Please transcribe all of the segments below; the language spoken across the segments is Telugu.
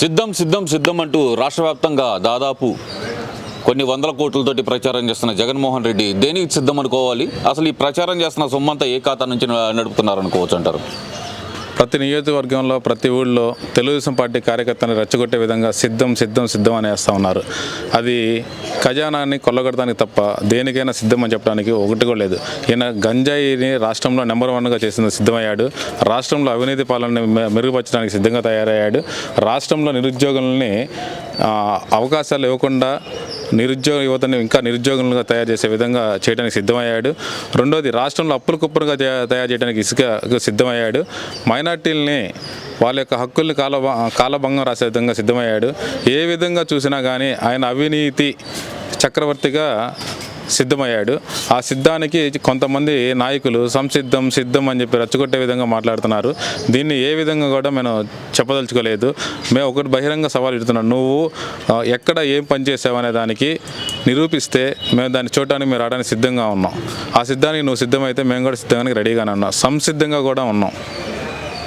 సిద్ధం సిద్ధం సిద్ధం అంటూ రాష్ట్ర వ్యాప్తంగా దాదాపు కొన్ని వందల కోట్లతోటి ప్రచారం చేస్తున్న జగన్మోహన్ రెడ్డి దేనికి సిద్ధం అనుకోవాలి? అసలు ఈ ప్రచారం చేస్తున్న సొమ్మంతా ఏ ఖాతా నుంచి నడుపుతున్నారనుకోవచ్చు అంటారు? ప్రతి నియోజకవర్గంలో ప్రతి ఊళ్ళో తెలుగుదేశం పార్టీ కార్యకర్తని రెచ్చగొట్టే విధంగా సిద్ధం సిద్ధం సిద్ధం అని వేస్తూ ఉన్నారు. అది ఖజానాన్ని కొల్లగొట్టడానికి తప్ప దేనికైనా సిద్ధం అని చెప్పడానికి ఒకటి కూడా లేదు. ఈయన గంజాయిని రాష్ట్రంలో నెంబర్ వన్గా చేసిన సిద్ధమయ్యాడు. రాష్ట్రంలో అవినీతి పాలనని మెరుగుపరచడానికి సిద్ధంగా తయారయ్యాడు. రాష్ట్రంలో నిరుద్యోగులని అవకాశాలు ఇవ్వకుండా నిరుద్యోగ యువతను ఇంకా నిరుద్యోగులుగా తయారు చేసే విధంగా చేయడానికి సిద్ధమయ్యాడు. రెండోది రాష్ట్రంలో అప్పుల కుప్పలుగా తయారు చేయడానికి ఇసుక సిద్ధమయ్యాడు. మైనార్టీలని వాళ్ళ యొక్క హక్కుల్ని కాల కాలభంగం రాసే విధంగా సిద్ధమయ్యాడు. ఏ విధంగా చూసినా కానీ ఆయన అవినీతి చక్రవర్తిగా సిద్ధమయ్యాడు. ఆ సిద్ధానికి కొంతమంది నాయకులు సంసిద్ధం సిద్ధం అని చెప్పి రచ్చగొట్టే విధంగా మాట్లాడుతున్నారు. దీన్ని ఏ విధంగా కూడా మేము చెప్పదలుచుకోలేదు. మేము ఒకటి బహిరంగ సవాల్ ఇడుతున్నాం నువ్వు ఎక్కడ ఏం పని చేసావు అనే దానికి నిరూపిస్తే మేము దాన్ని చూడటానికి మేము రావడానికి సిద్ధంగా ఉన్నాం. ఆ సిద్ధానికి నువ్వు సిద్ధమైతే మేము కూడా సిద్ధంగా రెడీగానే ఉన్నాం. సంసిద్ధంగా కూడా ఉన్నాం.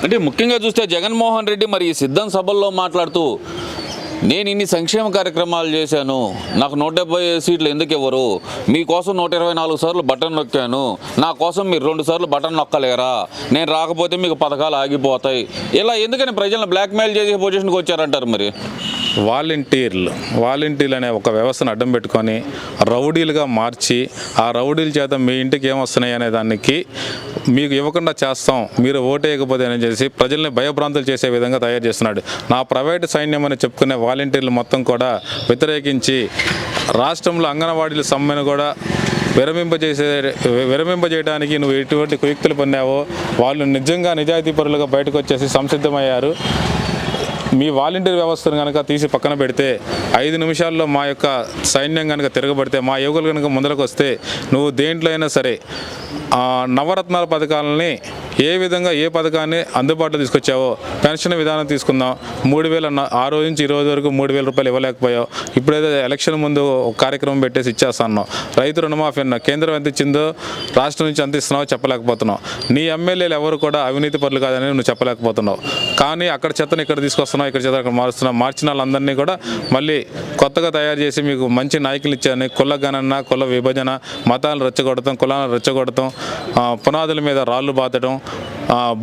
అంటే ముఖ్యంగా చూస్తే జగన్మోహన్ రెడ్డి మరి ఈ సిద్ధం సభల్లో మాట్లాడుతూ నేను ఇన్ని సంక్షేమ కార్యక్రమాలు చేశాను. నాకు నూట డెబ్బై సీట్లు ఎందుకు ఇవ్వరు? మీకోసం నూట ఇరవై నాలుగు సార్లు బటన్ నొక్కాను. నా కోసం మీరు రెండు సార్లు బటన్ నొక్కలేరా? నేను రాకపోతే మీకు పథకాలు ఆగిపోతాయి. ఇలా ఎందుకని ప్రజలను బ్లాక్మెయిల్ చేసే పొజిషన్కి వచ్చారంటారు మరి? వాలంటీర్లు వాలంటీర్లు అనే ఒక వ్యవస్థను అడ్డం పెట్టుకొని రౌడీలుగా మార్చి ఆ రౌడీల చేత మీ ఇంటికి ఏమొస్తున్నాయి అనే దానికి మీకు ఇవ్వకుండా చేస్తాం మీరు ఓటేయకపోతే అని చేసి ప్రజల్ని భయభ్రాంతులు చేసే విధంగా తయారు చేస్తున్నాడు. నా ప్రైవేటు సైన్యం అని చెప్పుకునే వాలంటీర్లు మొత్తం కూడా వ్యతిరేకించి రాష్ట్రంలో అంగన్వాడీల సమ్మెను కూడా విరమింపజేసే విరమింపజేయడానికి నువ్వు ఎటువంటి కుయుక్తులు పొందావో వాళ్ళు నిజంగా నిజాయితీ పరులుగా బయటకు వచ్చేసి సంసిద్ధమయ్యారు. మీ వాలంటీర్ వ్యవస్థను కనుక తీసి పక్కన పెడితే ఐదు నిమిషాల్లో మా యొక్క సైన్యం కనుక తిరగబడితే మా యువకులు కనుక ముందరకు వస్తే నువ్వు దేంట్లో అయినా సరే నవరత్నాల పథకాలని ఏ విధంగా ఏ పథకాన్ని అందుబాటులో తీసుకొచ్చావో పెన్షన్ విధానం తీసుకుందాం. మూడు వేల ఆ రోజు నుంచి ఈ రోజు వరకు మూడు వేల రూపాయలు ఇవ్వలేకపోయావు. ఇప్పుడైతే ఎలక్షన్ ముందు కార్యక్రమం పెట్టేసి ఇచ్చేస్తాను. రైతు రుణమాఫీ అన్న కేంద్రం ఎంత ఇచ్చిందో రాష్ట్రం నుంచి ఎంత ఇస్తున్నావో చెప్పలేకపోతున్నావు. నీ ఎమ్మెల్యేలు ఎవరు కూడా అవినీతి పనులు కాదని నువ్వు చెప్పలేకపోతున్నావు. కానీ అక్కడ చెత్తను ఇక్కడ తీసుకొస్తున్నావు ఇక్కడ చెత్త అక్కడ మారుస్తున్నావు. మార్చిన వాళ్ళందరినీ కూడా మళ్ళీ కొత్తగా తయారు చేసి మీకు మంచి నాయకులు ఇచ్చారని కుల గణన కుల విభజన మతాలను రెచ్చగొడతాం కులాలను రెచ్చగొడతాం పునాదుల మీద రాళ్ళు బాతడం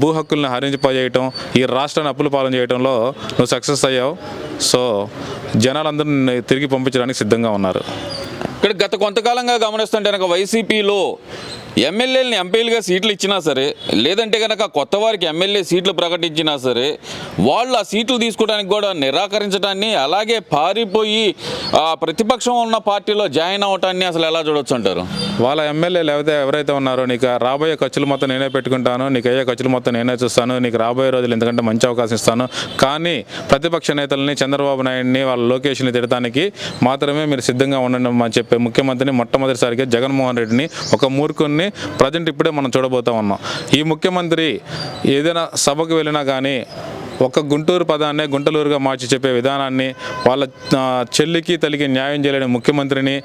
భూ హక్కుల్ని హరించిపోయేయటం ఈ రాష్ట్రాన్ని అప్పుల పాలన చేయడంలో నువ్వు సక్సెస్ అయ్యావు. సో జనాలందరూ తిరిగి పంపించడానికి సిద్ధంగా ఉన్నారు. ఇక్కడ గత కొంతకాలంగా గమనిస్తుంటే కనుక వైసీపీలో ఎమ్మెల్యేలని ఎంపీలుగా సీట్లు ఇచ్చినా సరే లేదంటే కనుక కొత్త వారికి ఎమ్మెల్యే సీట్లు ప్రకటించినా సరే వాళ్ళు ఆ సీట్లు తీసుకోవడానికి కూడా నిరాకరించడాన్ని అలాగే పారిపోయి ప్రతిపక్షం ఉన్న పార్టీలో జాయిన్ అవటాన్ని అసలు ఎలా చూడొచ్చు అంటారు? వాళ్ళ ఎమ్మెల్యేలు లేకపోతే ఎవరైతే ఉన్నారో నీకు రాబోయే ఖర్చులు మొత్తం నేనే పెట్టుకుంటాను నీకు అయ్యే ఖర్చులు మొత్తం నేనే చూస్తాను నీకు రాబోయే రోజులు ఎందుకంటే మంచి అవకాశం ఇస్తాను. కానీ ప్రతిపక్ష నేతల్ని చంద్రబాబు నాయుడిని వాళ్ళ లోకేష్ని తిడటానికి మాత్రమే మీరు సిద్ధంగా ఉండండి అని చెప్పే ముఖ్యమంత్రిని మొట్టమొదటిసారిగా జగన్మోహన్ రెడ్డిని ఒక మూర్ఖుని ప్రజెంట్ ఇప్పుడే మనం చూడబోతా ఉన్నాం. ఈ ముఖ్యమంత్రి ఏదైనా సభకు వెళ్ళినా కానీ ఒక గుంటూరు పదాన్నే గుంటలూరుగా మార్చి చెప్పే విధానాన్ని వాళ్ళ చెల్లికి తల్లికి న్యాయం చేయలేని ముఖ్యమంత్రిని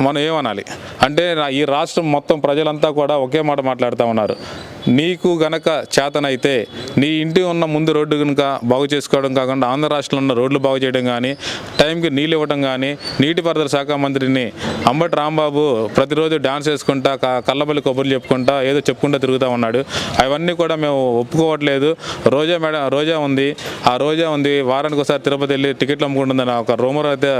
మనం ఏమనాలి? అంటే ఈ రాష్ట్రం మొత్తం ప్రజలంతా కూడా ఒకే మాట మాట్లాడుతూ ఉన్నారు. నీకు గనక చేతనైతే నీ ఇంటి ఉన్న ముందు రోడ్డు కనుక బాగు చేసుకోవడం కాకుండా ఆంధ్ర రాష్ట్రంలో ఉన్న రోడ్లు బాగు చేయడం కానీ టైంకి నీళ్ళు ఇవ్వడం కానీ నీటిపారుదల శాఖ మంత్రిని అంబటి రాంబాబు ప్రతిరోజు డాన్స్ వేసుకుంటా కళ్ళబల్లి కొబ్బరి చెప్పుకుంటా ఏదో చెప్పుకుంటా తిరుగుతూ ఉన్నాడు. అవన్నీ కూడా మేము ఒప్పుకోవట్లేదు. రోజా మేడం రోజా ఉంది. ఆ రోజా ఉంది. వారానికి ఒకసారి తిరుపతి వెళ్ళి టికెట్లు అమ్ముకుంటుందని ఒక రూమర్ అయితే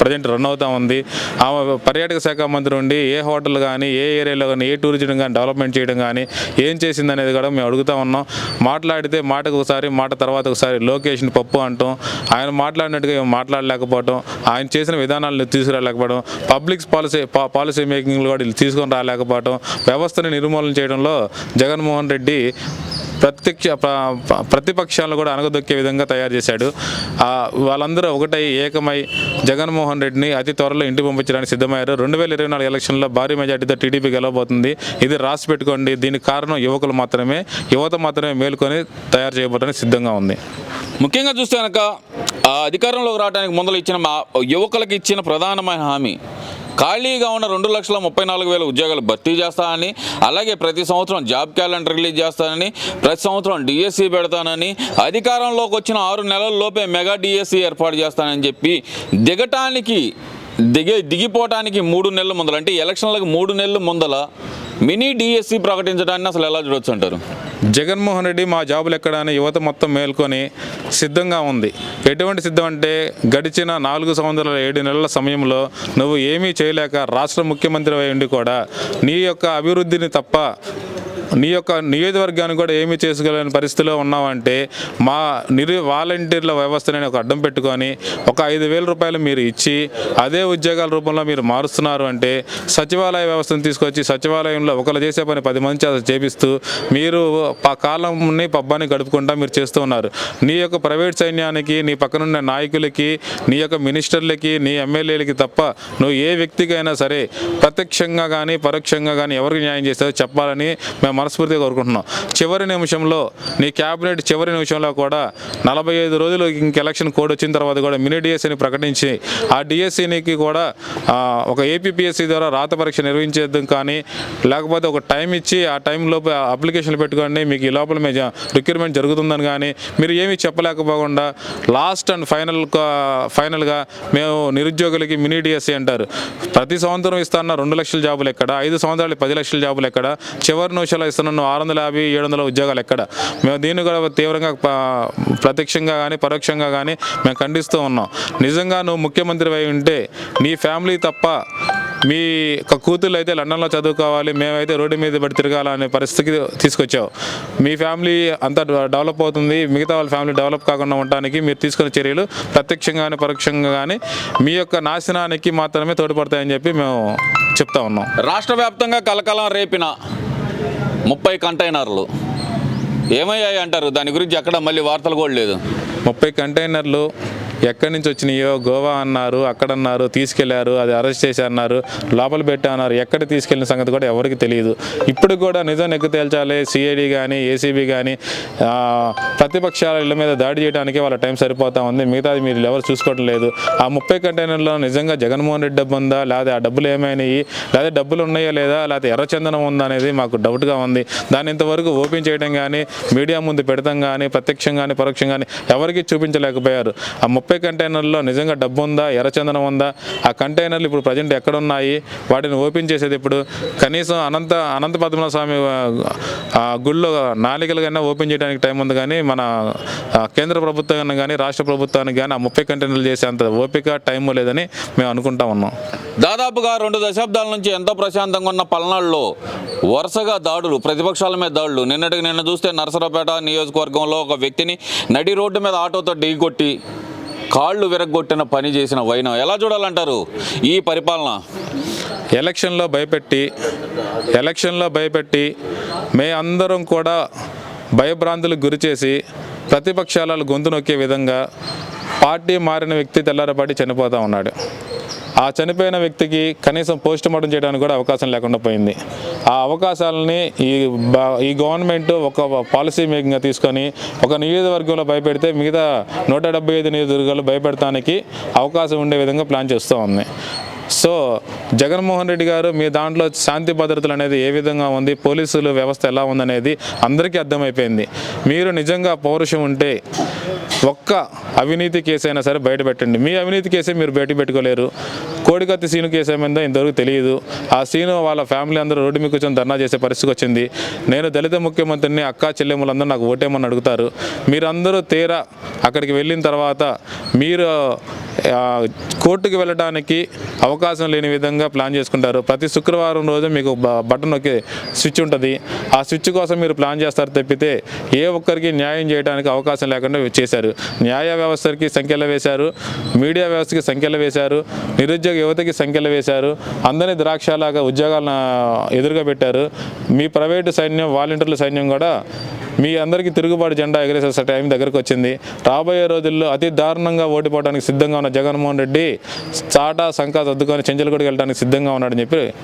ప్రజెంట్ రన్ అవుతా ఉంది. ఆమె పర్యాటక శాఖ మంత్రి ఉండి ఏ హోటల్ కానీ ఏ ఏరియాలో కానీ ఏ టూరిజం కానీ డెవలప్మెంట్ చేయడం కానీ ఏం చేసింది అనేది కూడా మేము అడుగుతా ఉన్నాం. మాట్లాడితే మాటకు ఒకసారి మాట తర్వాత ఒకసారి లొకేషన్ పప్పు అంటాం. ఆయన మాట్లాడినట్టుగా మేము మాట్లాడలేకపోవడం ఆయన చేసిన విధానాలను తీసుకురాలేకపోవడం పబ్లిక్ పాలసీ పాలసీ మేకింగ్లు కూడా వీళ్ళు తీసుకొని రాలేకపోవడం వ్యవస్థను నిర్మూలన చేయడంలో జగన్మోహన్ రెడ్డి ప్రత్యక్ష ప్రతిపక్షాలను కూడా అనగదొక్కే విధంగా తయారు చేశాడు. వాళ్ళందరూ ఒకటై ఏకమై జగన్మోహన్ రెడ్డిని అతి త్వరలో ఇంటి పంపించడానికి సిద్ధమయ్యారు. రెండు వేల ఇరవై నాలుగు ఎలక్షన్లో భారీ మెజార్టీతో టీడీపీ గెలవబోతుంది. ఇది రాసి పెట్టుకోండి. దీనికి కారణం యువకులు మాత్రమే. యువత మాత్రమే మేలుకొని తయారు చేయబోవడానికి సిద్ధంగా ఉంది. ముఖ్యంగా చూస్తే కనుక ఆ అధికారంలోకి రావడానికి ముందలు ఇచ్చిన మా యువకులకు ఇచ్చిన ప్రధానమైన హామీ ఖాళీగా ఉన్న రెండు లక్షల ముప్పై నాలుగు వేల ఉద్యోగాలు భర్తీ చేస్తానని అలాగే ప్రతి సంవత్సరం జాబ్ క్యాలెండర్ రిలీజ్ చేస్తానని ప్రతి సంవత్సరం డిఎస్సి పెడతానని అధికారంలోకి వచ్చిన ఆరు నెలల్లోపే మెగా డిఎస్సి ఏర్పాటు చేస్తానని చెప్పి దిగటానికి దిగే దిగిపోవటానికి మూడు నెలల ముందల అంటే ఎలక్షన్లకు మూడు నెలల ముందల మినీ డిఎస్సి ప్రకటించడాన్ని అసలు ఎలా చూడొచ్చు అంటారు? జగన్మోహన్ రెడ్డి మా జాబులు ఎక్కడని యువత మొత్తం మేల్కొని సిద్ధంగా ఉంది. ఎటువంటి సిద్ధం అంటే గడిచిన నాలుగు సంవత్సరాల ఏడు నెలల సమయంలో నువ్వు ఏమీ చేయలేక రాష్ట్ర ముఖ్యమంత్రి అయి ఉండి కూడా నీ యొక్క అభివృద్ధిని తప్ప నీ యొక్క నియోజకవర్గాన్ని కూడా ఏమీ చేసుకోలేని పరిస్థితిలో ఉన్నావంటే మా నిరు వాలంటీర్ల వ్యవస్థని ఒక అడ్డం పెట్టుకొని ఒక ఐదు వేల రూపాయలు మీరు ఇచ్చి అదే ఉద్యోగాల రూపంలో మీరు మారుస్తున్నారు అంటే సచివాలయ వ్యవస్థను తీసుకొచ్చి సచివాలయంలో ఒకరు చేసే పని పది మంది చేత చేపిస్తూ మీరు ప కాలంని పబ్బాన్ని గడుపుకుంటా మీరు చేస్తూ ఉన్నారు. నీ యొక్క ప్రైవేట్ సైన్యానికి నీ పక్కనున్న నాయకులకి నీ యొక్క మినిస్టర్లకి నీ ఎమ్మెల్యేలకి తప్ప నువ్వు ఏ వ్యక్తికైనా సరే ప్రత్యక్షంగా కానీ పరోక్షంగా కానీ ఎవరికి న్యాయం చేస్తారో చెప్పాలని మేము మనస్ఫూర్తిగా కోరుకుంటున్నాం. చివరి నిమిషంలో నీ క్యాబినెట్ చివరి నిమిషంలో కూడా నలభై ఐదు రోజులు ఇంక ఎలక్షన్ కోడ్ వచ్చిన తర్వాత కూడా మినీ డిఎస్సీని ప్రకటించి ఆ డిఎస్సీనికి కూడా ఒక ఏపీపీఎస్సీ ద్వారా రాత పరీక్ష నిర్వహించేద్దాం కానీ లేకపోతే ఒక టైం ఇచ్చి ఆ టైంలోపు అప్లికేషన్లు పెట్టుకోండి మీకు ఈ లోపల మీ రిక్రూట్మెంట్ జరుగుతుందని కానీ మీరు ఏమీ చెప్పలేకపోకుండా లాస్ట్ అండ్ ఫైనల్ ఫైనల్గా మేము నిరుద్యోగులకి మినీ డిఎస్సీ అంటారు. ప్రతి సంవత్సరం ఇస్తున్న రెండు లక్షల జాబులు ఎక్కడ? ఐదు సంవత్సరాలు పది లక్షల జాబులు ఎక్కడ? చివరి నిమిషాలు ఇస్తున్న ఆరు వందల యాభై ఏడు వందల ఉద్యోగాలు ఎక్కడ? మేము దీన్ని కూడా తీవ్రంగా ప్రత్యక్షంగా కానీ పరోక్షంగా కానీ మేము ఖండిస్తూ ఉన్నాం. నిజంగా నువ్వు ముఖ్యమంత్రి అయి ఉంటే నీ ఫ్యామిలీ తప్ప మీ యొక్క కూతుళ్ళు అయితే లండన్లో చదువుకోవాలి మేమైతే రోడ్డు మీద పడి తిరగాలనే పరిస్థితికి తీసుకొచ్చావు. మీ ఫ్యామిలీ అంతా డెవలప్ అవుతుంది మిగతా వాళ్ళ ఫ్యామిలీ డెవలప్ కాకుండా ఉండడానికి మీరు తీసుకున్న చర్యలు ప్రత్యక్షంగా పరోక్షంగా కానీ మీ యొక్క నాశనానికి మాత్రమే తోడ్పడతాయని చెప్పి మేము చెప్తా ఉన్నాం. రాష్ట్ర వ్యాప్తంగా కలకలం రేపిన ముప్పై కంటైనర్లు. ఏమయ్యాయి అంటారు? దాని గురించి అక్కడ మళ్ళీ వార్తలు కూడా లేదు. ముప్పై కంటైనర్లు ఎక్కడి నుంచి వచ్చినాయో గోవా అన్నారు అక్కడ అన్నారు తీసుకెళ్ళారు అది అరెస్ట్ చేసి అన్నారు లోపల పెట్టా అన్నారు ఎక్కడ తీసుకెళ్ళిన సంగతి కూడా ఎవరికి తెలియదు. ఇప్పుడు కూడా నిజం నెక్కు తేల్చాలి సిఐడి కానీ ఏసీబీ కానీ ప్రతిపక్షాల ఇళ్ళ మీద దాడి చేయడానికి వాళ్ళ టైం సరిపోతా ఉంది. మిగతాది మీరు ఎవరు చూసుకోవడం లేదు. ఆ ముప్పై కంటైనర్లో నిజంగా జగన్మోహన్ రెడ్డి డబ్బు ఉందా? లేదా ఆ డబ్బులు ఏమైనాయి? లేదా డబ్బులు ఉన్నాయా లేదా? లేకపోతే ఎర్రచందనం ఉందా అనేది మాకు డౌట్గా ఉంది. దాన్ని ఇంతవరకు ఓపెన్ చేయడం కానీ మీడియా ముందు పెడతాం కానీ ప్రత్యక్షం కానీ పరోక్షంగా కానీ ఎవరికి చూపించలేకపోయారు. ఆ ముప్పై ముప్పై కంటైనర్లో నిజంగా డబ్బు ఉందా? ఎర్రచందనం ఉందా? ఆ కంటైనర్లు ఇప్పుడు ప్రజెంట్ ఎక్కడ ఉన్నాయి వాటిని ఓపెన్ చేసేది ఇప్పుడు కనీసం అనంత అనంత పద్మనాభ స్వామి గుళ్ళో నాలికలు కన్నా ఓపెన్ చేయడానికి టైం ఉంది కానీ మన కేంద్ర ప్రభుత్వం కానీ రాష్ట్ర ప్రభుత్వానికి కానీ ఆ ముప్పై కంటైనర్లు చేసే అంత ఓపిక టైం లేదని మేము అనుకుంటా ఉన్నాం. దాదాపుగా రెండు దశాబ్దాల నుంచి ఎంతో ప్రశాంతంగా ఉన్న పల్నాడులో వరుసగా దాడులు ప్రతిపక్షాల మీద దాడులు. నిన్నటికి నిన్న చూస్తే నరసరావుపేట నియోజకవర్గంలో ఒక వ్యక్తిని నడి రోడ్డు మీద ఆటోతో ఢీకొట్టి కాళ్ళు విరగొట్టిన పని చేసిన వైనం. ఎలా చూడాలంటారు ఈ పరిపాలన? ఎలక్షన్లో భయపెట్టి ఎలక్షన్లో భయపెట్టి మే అందరం కూడా భయభ్రాంతులకు గురిచేసి ప్రతిపక్షాలలో ప్రతిపక్షాల గొంతు నొక్కే విధంగా పార్టీ మారిన వ్యక్తి తెల్లారపాటి చనిపోతూ ఉన్నాడు. ఆ చనిపోయిన వ్యక్తికి కనీసం పోస్ట్ మార్టం చేయడానికి కూడా అవకాశం లేకుండా పోయింది. ఆ అవకాశాలని ఈ ఈ గవర్నమెంట్ ఒక పాలసీ మేకింగ్గా తీసుకొని ఒక నియోజకవర్గంలో భయపెడితే మిగతా నూట డెబ్బై ఐదు నియోజకవర్గాలు భయపెడటానికి అవకాశం ఉండే విధంగా ప్లాన్ చేస్తూ ఉంది. సో జగన్మోహన్ రెడ్డి గారు మీ దాంట్లో శాంతి భద్రతలు అనేది ఏ విధంగా ఉంది పోలీసులు వ్యవస్థ ఎలా ఉందనేది అందరికీ అర్థమైపోయింది. మీరు నిజంగా పౌరుషం ఉంటే ఒక్క అవినీతి కేసైనా అయినా సరే బయట పెట్టండి. మీ అవినీతి కేసే మీరు బయట పెట్టుకోలేరు. కోడికత్తి సీను కేసు ఏమైందో ఇంతవరకు తెలియదు. ఆ సీను వాళ్ళ ఫ్యామిలీ అందరూ రోడ్డు మీద కూర్చొని ధర్నా చేసే పరిస్థితి వచ్చింది. నేను దళిత ముఖ్యమంత్రిని అక్క చెల్లెమ్మలందరూ నాకు ఓటేమని అడుగుతారు. మీరందరూ తీరా అక్కడికి వెళ్ళిన తర్వాత మీరు కోర్టుకు వెళ్ళడానికి అవకాశం లేని విధంగా ప్లాన్ చేసుకుంటారు. ప్రతి శుక్రవారం రోజు మీకు బ- బటన్ నొక్కి స్విచ్ ఉంటుంది. ఆ స్విచ్ కోసం మీరు ప్లాన్ చేస్తారు తప్పితే ఏ ఒక్కరికి న్యాయం చేయడానికి అవకాశం లేకుండా చేశారు. న్యాయ వ్యవస్థకి సంఖ్యలు వేశారు మీడియా వ్యవస్థకి సంఖ్యలు వేశారు నిరుద్యోగ యువతకి సంఖ్యలు వేశారు అందరినీ ద్రాక్షలాగా ఉద్యోగాలను ఎదురుగా పెట్టారు. మీ ప్రైవేటు సైన్యం వాలంటీర్ల సైన్యం కూడా మీ అందరికీ తిరుగుబాటు జెండా ఎగరేసే టైం దగ్గరకు వచ్చింది. రాబోయే రోజుల్లో అతి దారుణంగా ఓడిపోవడానికి సిద్ధంగా ఉన్న జగన్మోహన్ రెడ్డి చాటా సంకా సర్దుకొని చెంచలగూడికి వెళ్ళడానికి సిద్ధంగా ఉన్నాడని చెప్పి